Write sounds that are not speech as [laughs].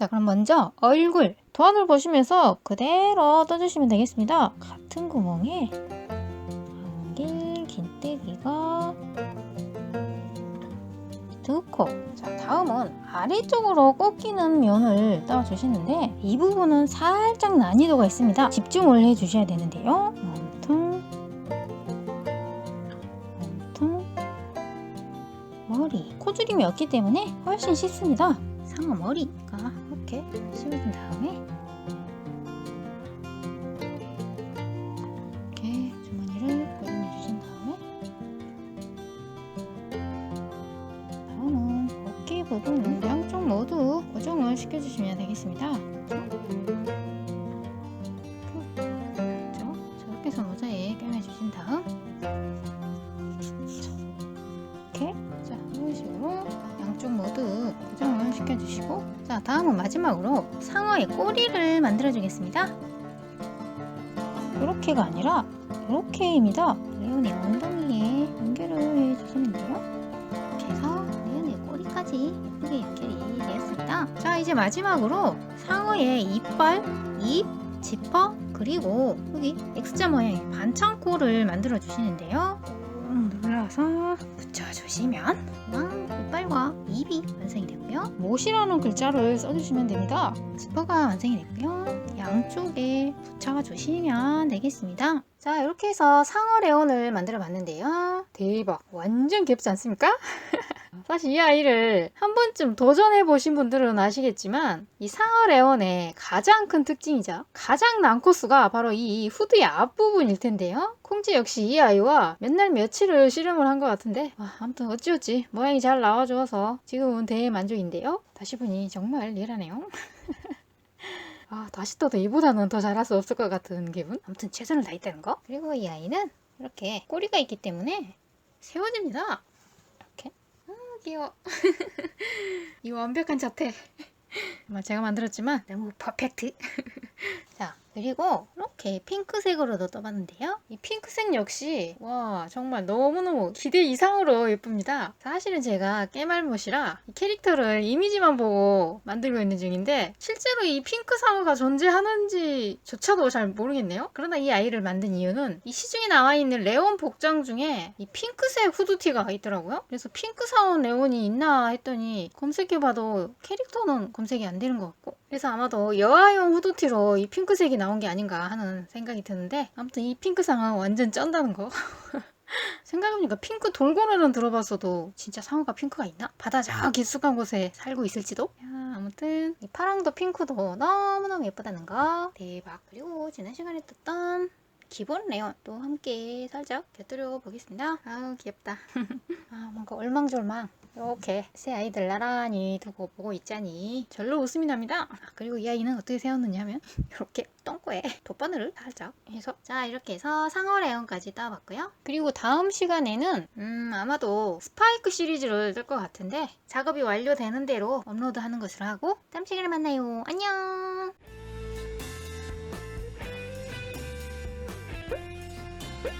자, 그럼 먼저 얼굴 도안을 보시면서 그대로 떠주시면 되겠습니다. 같은 구멍에 한길 긴뜨기가 넣고 자, 다음은 아래쪽으로 꺾이는 면을 떠주시는데 이 부분은 살짝 난이도가 있습니다. 집중을 해주셔야 되는데요. 몸통, 몸통, 머리 코줄임이 없기 때문에 훨씬 쉽습니다. 상어 머리가 이렇게 씌워준 다음에 이렇게 주머니를 고정해 주신 다음에 다음은 어깨 부분 양쪽 모두 고정을 시켜주시면 되겠습니다. 자 다음은 마지막으로 상어의 꼬리를 만들어 주겠습니다. 이렇게가 아니라 이렇게입니다. 레온의 엉덩이에 연결을 해주시는데요. 이렇게 해서 레온의 꼬리까지 예쁘게 연결이 되었습니다. 자 이제 마지막으로 상어의 이빨, 입, 지퍼 그리고 여기 X자 모양의 반창고를 만들어 주시는데요. 꾹 눌러서 붙여주시면 와, 이빨과 입이 완성이 되고요. 못이라는 글자를 써주시면 됩니다. 지퍼가 완성이 됐고요. 양쪽에 붙여주시면 되겠습니다. 자 이렇게 해서 상어 레온을 만들어 봤는데요. 대박 완전 귀엽지 않습니까? [laughs] 사실 이 아이를 한 번쯤 도전해 보신 분들은 아시겠지만 이 상어 레온의 가장 큰 특징이자 가장 난 코스가 바로 이 후드의 앞부분일 텐데요. 콩지 역시 이 아이와 몇날 며칠을 씨름을 한 것 같은데 와, 아무튼 어찌어찌 모양이 잘 나와줘서 지금은 대만족인데요. 다시 보니 정말 리얼하네요. [laughs] 아, 다시 떠도 이보다는 더 잘할 수 없을 것 같은 기분? 아무튼 최선을 다했다는 거. 그리고 이 아이는 이렇게 꼬리가 있기 때문에 세워집니다. 귀여워. [laughs] 이 완벽한 자태. 정말 제가 만들었지만 너무 퍼펙트. [laughs] 자, 그리고 이렇게 핑크색으로도 떠봤는데요. 이 핑크색 역시 와 정말 너무너무 기대 이상으로 예쁩니다. 사실은 제가 깨말못이라 이 캐릭터를 이미지만 보고 만들고 있는 중인데 실제로 이 핑크 상어가 존재하는지조차도 잘 모르겠네요. 그러나 이 아이를 만든 이유는 이 시중에 나와 있는 레온 복장 중에 이 핑크색 후드티가 있더라고요. 그래서 핑크 상어 레온이 있나 했더니 검색해봐도 캐릭터는 검색이 안 되는 것 같고 그래서 아마도 여아용 후드티로 이 핑크색이 나온 게 아닌가 하는 생각이 드는데 아무튼 이 핑크상은 완전 쩐다는 거 [laughs] 생각해보니까 핑크 돌고래는 들어봤어도 진짜 상어가 핑크가 있나? 바다 저 깊숙한 곳에 살고 있을지도? 야, 아무튼 이 파랑도 핑크도 너무너무 예쁘다는 거 대박 그리고 지난 시간에 떴던 기본 레온 또 함께 살짝 곁들여 보겠습니다 아우 귀엽다 [laughs] 아 뭔가 얼망졸망 이렇게 새 아이들 나란히 두고 보고 있자니 절로 웃음이 납니다. 아, 그리고 이 아이는 어떻게 세웠느냐면 [laughs] 이렇게 똥꼬에 돗바늘을 살짝 해서 자 이렇게 해서 상어 레온까지 따봤고요. 그리고 다음 시간에는 음 아마도 스파이크 시리즈를 뜰것 같은데 작업이 완료되는 대로 업로드하는 것으로 하고 다음 시간에 만나요. 안녕. Woo!